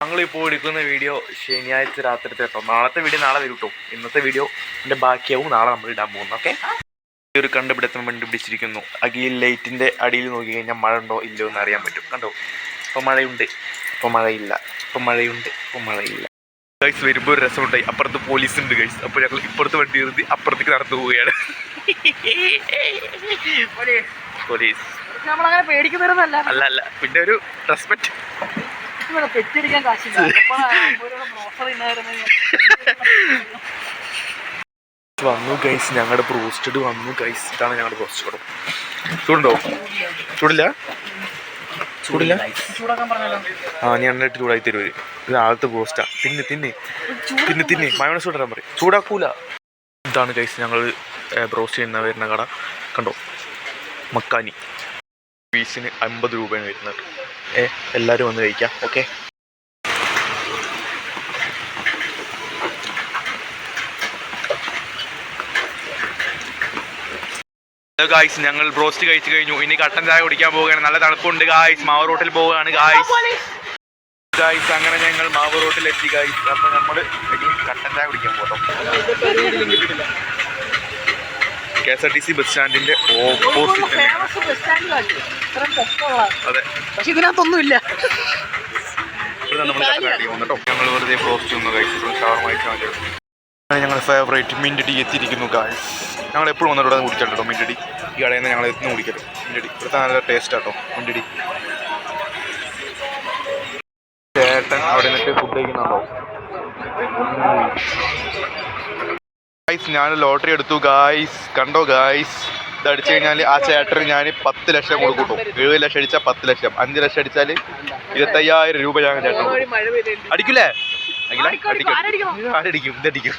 ഞങ്ങളിപ്പോൾ എടുക്കുന്ന വീഡിയോ ശനിയാഴ്ച രാത്രിത്തെ കേട്ടോ നാളത്തെ വീഡിയോ നാളെ വരും കേട്ടോ ഇന്നത്തെ വീഡിയോ എന്റെ ബാക്കിയാവും. നാളെ നമ്മൾ ഇടാൻ പോകുന്നു ഓക്കെ ഈ ഒരു കണ്ടുപിടുത്തം കണ്ടുപിടിച്ചിരിക്കുന്നു. അഖിൽ ലൈറ്റിന്റെ അടിയിൽ നോക്കി കഴിഞ്ഞാൽ മഴ ഉണ്ടോ ഇല്ലയോ എന്ന് അറിയാൻ പറ്റും. കണ്ടോ? ഇപ്പം മഴയുണ്ട്. ഇപ്പം മഴയില്ല. ഇപ്പം മഴയുണ്ട്. ഇപ്പം മഴയില്ല. ഗൈസ് വരുമ്പോൾ ഒരു രസമുണ്ടായി. അപ്പുറത്ത് പോലീസ് ഉണ്ട് ഗൈസ് അപ്പോൾ ഞങ്ങൾ ഇപ്പുറത്ത് വണ്ടി നിർത്തി അപ്പുറത്തേക്ക് നടന്നു പോവുകയാണ്. പോലീസ് അല്ല. അല്ല പിന്നെ ഒരു റെസ്പെക്ട് കാശില്ല. വന്നു ഗൈസ് ഞങ്ങളുടെ ബ്രോസ്റ്റഡ് വന്നു ഗൈസ് ഇതാണ് ഞങ്ങളുടെ ബ്രോസ്റ്റഡ് ചൂടുണ്ടോ? ചൂടില്ല? ചൂടില്ല? ആ ഞാൻ എന്നിട്ട് ചൂടായി തരുവര് ഇത്? ആദ്യത്തെ ബ്രോസ്റ്റാ തിന്ന് തിന്ന്. തിന്ന് തിന്ന്. മയോണസ് ചൂടാൻ പറയും. ചൂടാക്കൂല. ഇതാണ് ഗൈസ് ഞങ്ങൾ ബ്രോസ്റ്റ് ചെയ്യുന്ന വരുന്ന കട. കണ്ടോ? മക്കാനി. പീസിന് അമ്പത് രൂപയാണ് വരുന്നത്. എല്ലാവരും വന്ന് കഴിക്കാം. ഓക്കെ. ഗായ്സ് ഞങ്ങൾ ബ്രോസ്റ്റ് കഴിച്ചു കഴിഞ്ഞു. ഇനി കട്ടൻ ചായ കുടിക്കാൻ പോവുകയാണ്. നല്ല തണുപ്പുണ്ട് ഗായ്സ് മാവ് റോട്ടിൽ പോവുകയാണ് ഗായ്സ് ഗായ്സ് അങ്ങനെ ഞങ്ങൾ മാവ് റോട്ടിൽ എത്തി ഗായ്സ് അപ്പൊ നമ്മൾ കട്ടൻ ചായ കുടിക്കാൻ പോട്ടോ K S R T C bus സ്റ്റാൻഡിന്റെ opposite അതെ. പക്ഷെ ഇതിനകത്തൊന്നുമില്ല. ഞങ്ങൾ വെറുതെ ബ്രോസ്റ്റ് ഒന്ന് കഴിച്ചു ഷവർമ കഴിച്ചാൽ മതി ഞങ്ങൾ ഫേവറേറ്റ് മിന്റ് ടീ എത്തിയിരിക്കുന്നു ഗായ്സ് ഞങ്ങൾ എപ്പോഴും വന്നിട്ട് അത് കുടിക്കല്ലോ കേട്ടോ ഈ കടയിൽ നിന്ന് ഞങ്ങൾ എത്തുന്നു കുടിക്കട്ടെ മിന്റ് ഇവിടുത്തെ നല്ല ടേസ്റ്റ് ആട്ടോ മിന്റ് ചേട്ടൻ അവിടെ നിന്നിട്ട് ഫുഡ് കഴിക്കുന്നുണ്ടോ? ഗായ്സ് ഞാൻ ലോട്ടറി എടുത്തു ഗായ്സ് കണ്ടോ ഗായ്സ് ഇത് അടിച്ചു കഴിഞ്ഞാൽ ആ ചേട്ടന് ഞാൻ പത്ത് ലക്ഷം കൊടുക്കൂട്ടോ ഏഴ് ലക്ഷം അടിച്ചാൽ പത്ത് ലക്ഷം. അഞ്ച് ലക്ഷം അടിച്ചാൽ ഇരുപത്തയ്യായിരം രൂപ ഞാൻ ചേട്ടൻ അടിക്കില്ലേ? അടിക്കും, ഇതടിക്കും.